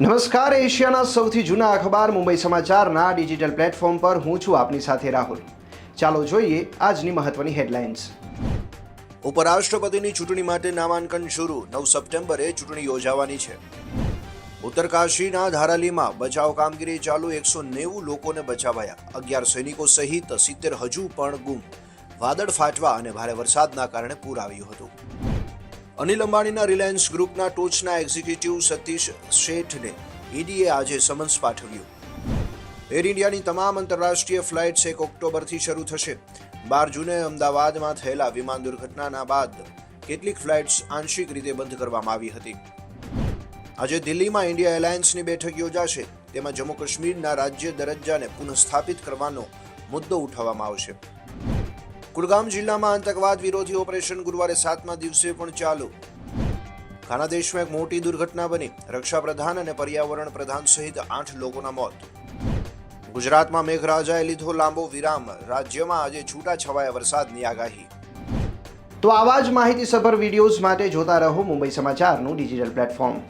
નમસ્કાર, એશિયાના સૌથી જૂના અખબાર મુંબઈ સમાચારના ડિજિટલ પ્લેટફોર્મ પર હું છું આપની સાથે રાહુલ. ચાલો જોઈએ આજની મહત્વની હેડલાઇન્સ. ઉપરાષ્ટ્રપતિની ચૂંટણી માટે નામાંકન શરૂ, નવ સપ્ટેમ્બરે ચૂંટણી યોજાવાની છે. ઉત્તરકાશીના ધારાલીમાં બચાવ કામગીરી ચાલુ, એકસો નેવું લોકોને બચાવાયા. અગિયાર સૈનિકો સહિત સિત્તેર હજુ પણ ગુમ. વાદળ ફાટવા અને ભારે વરસાદના કારણે પૂર આવ્યું હતું. અનિલ અંબાણીના રિલાયન્સ ગ્રુપના ટોચના એક્ઝિક્યુટિવ સતીશ શેઠને ઈડીએ આજે સમન્સ પાઠવ્યું. એર ઇન્ડિયાની તમામ આંતરરાષ્ટ્રીય ફ્લાઇટ્સ એક ઓક્ટોબરથી શરૂ થશે. બાર જૂને અમદાવાદમાં થયેલા વિમાન દુર્ઘટનાના બાદ કેટલીક ફ્લાઇટ્સ આંશિક રીતે બંધ કરવામાં આવી હતી. આજે દિલ્હીમાં ઇન્ડિયા એલાયન્સની બેઠક યોજાશે. તેમાં જમ્મુ કાશ્મીરના રાજ્ય દરજ્જાને પુનઃસ્થાપિત કરવાનો મુદ્દો ઉઠાવવામાં આવશે. કુલગામ જિલ્લામાં આતંકવાદ વિરોધી ઓપરેશન ગુરુવારે સાતમા દિવસે પણ ચાલુ. ખાના દેશમાં એક મોટી દુર્ઘટના બની. રક્ષા પ્રધાન અને પર્યાવરણ પ્રધાન સહિત આઠ લોકોના મોત. ગુજરાતમાં મેઘરાજાએ લીધો લાંબો વિરામ. રાજ્યમાં આજે છૂટા છવાયા વરસાદની આગાહી. તો આવા જ માહિતીસભર વિડીયોઝ માટે જોતા રહો મુંબઈ સમાચારનું ડિજિટલ પ્લેટફોર્મ.